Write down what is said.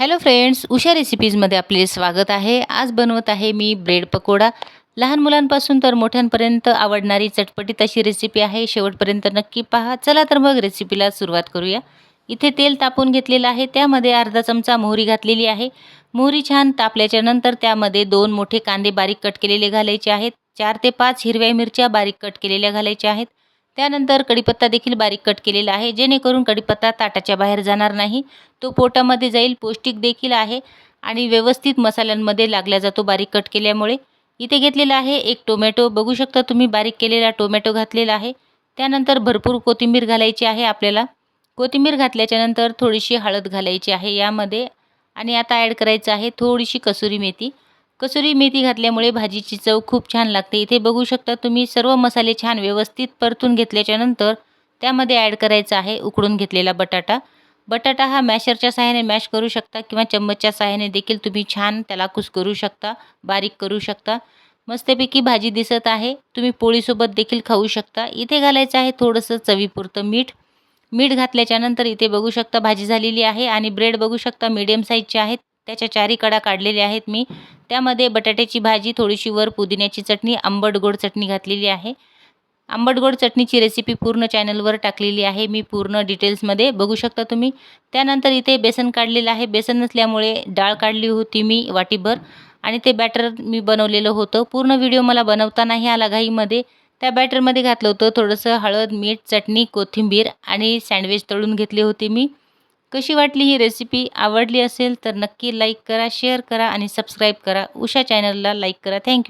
Hello friends Usha रेसिपीजमध्ये आपले स्वागत आहे. आज बनवत आहे मी ब्रेड पकोडा. लहान मुलांपासून तर मोठ्यांपर्यंत आवडणारी चटपटीत अशी रेसिपी आहे. शेवटपर्यंत नक्की पहा. चला तर मग रेसिपीला सुरुवात करूया. इथे तेल तापून घेतलेलं आहे. त्यामध्ये अर्धा चमचा मोहरी घातलेली आहे. मोहरी छान तापल्याच्या नंतर त्यामध्ये दोन मोठे कांदे बारीक कट केलेले घालायचे आहेत. चार ते पाच हिरव्या मिरच्या बारीक कट केलेल्या घालायच्या आहेत. त्यानंतर कढीपत्ता देखील बारीक कट केलेला आहे. जेणेकरून कढीपत्ता ताटाच्या बाहेर जाणार नाही. तो पोटामध्ये जाईल पौष्टिक देखील आहे आणि व्यवस्थित मसाल्यांमध्ये लागला जातो बारीक कट केल्यामुळे. इथे घेतलेला आहे एक टोमॅटो. बघू शकता तुम्ही बारीक केलेला टोमॅटो घातलेला आहे. त्यानंतर भरपूर कोथिंबीर घालायची आहे आपल्याला. कोथिंबीर घातल्याच्यानंतर थोडीशी हळद घालायची आहे यामध्ये. आणि आता ॲड करायचं आहे थोडीशी कसुरी मेथी. कसुरी मेथी घातल्यामुळे भाजीची चव खूप छान लागते. इथे बघू शकता तुम्ही सर्व मसाले छान व्यवस्थित परतून घेतल्याच्यानंतर त्यामध्ये ॲड करायचा आहे उकडून घेतलेला बटाटा. बटाटा हा मॅशरच्या सहाय्याने मॅश करू शकता किंवा चम्मचच्या सहाय्याने देखील तुम्ही छान त्याला कुस करू शकता बारीक करू शकता. मस्तपैकी भाजी दिसत आहे. तुम्ही पोळीसोबत देखील खाऊ शकता. इथे घालायचं आहे थोडंसं चवीपुरतं मीठ. मीठ घातल्याच्यानंतर इथे बघू शकता भाजी झालेली आहे आणि ब्रेड बघू शकता मीडियम साईजचे आहेत. त्याच्या चारी कडा काढलेल्या आहेत मी. त्यामध्ये बटाट्याची भाजी थोडीशी वर पुदिन्याची चटणी आंबट गोड चटणी घातलेली आहे. आंबट गोड चटणीची रेसिपी पूर्ण चॅनलवर टाकलेली आहे. मी पूर्ण डिटेल्समध्ये बघू शकता तुम्ही. त्यानंतर इथे बेसन काढलेलं आहे. बेसन नसल्यामुळे डाळ काढली होती मी वाटीभर आणि ते बॅटर मी बनवलेलं होतं. पूर्ण व्हिडिओ मला बनवतानाही आला घाईमध्ये. त्या बॅटरमध्ये घातलं होतं थोडंसं हळद मीठ चटणी कोथिंबीर आणि सँडविच तळून घेतली होती मी. कशी वाटली ही रेसिपी आवडली असेल तर नक्की लाईक करा शेअर करा आणि सबस्क्राईब करा. उषा चॅनलला लाईक करा. थँक्यू